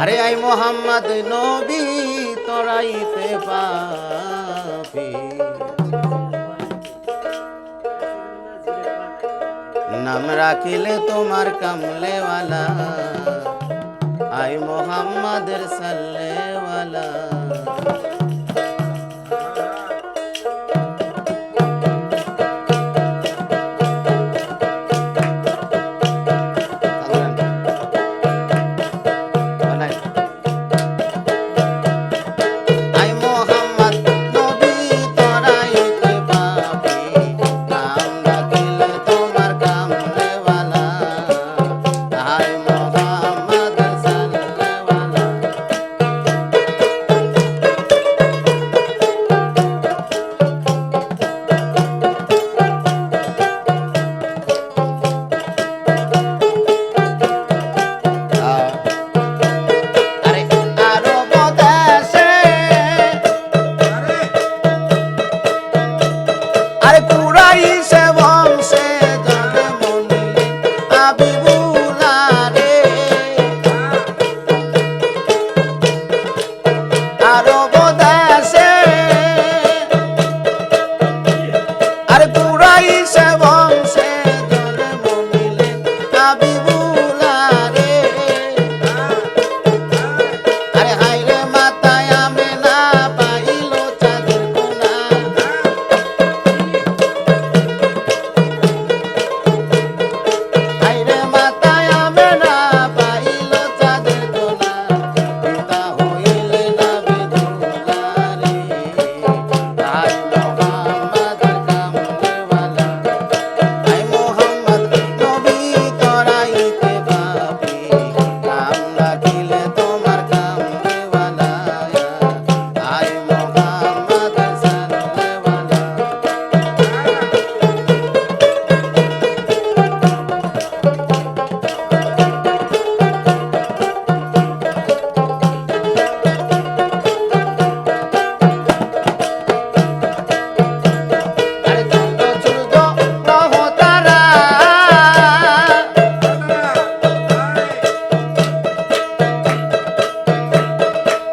আরে আই মোহাম্মদ নবী তোরাইতে পাপি। নাম রাখিলে তোমার কামলেওয়ালা। আই মোহাম্মদের সাল্লেওয়ালা।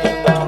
bye, bye.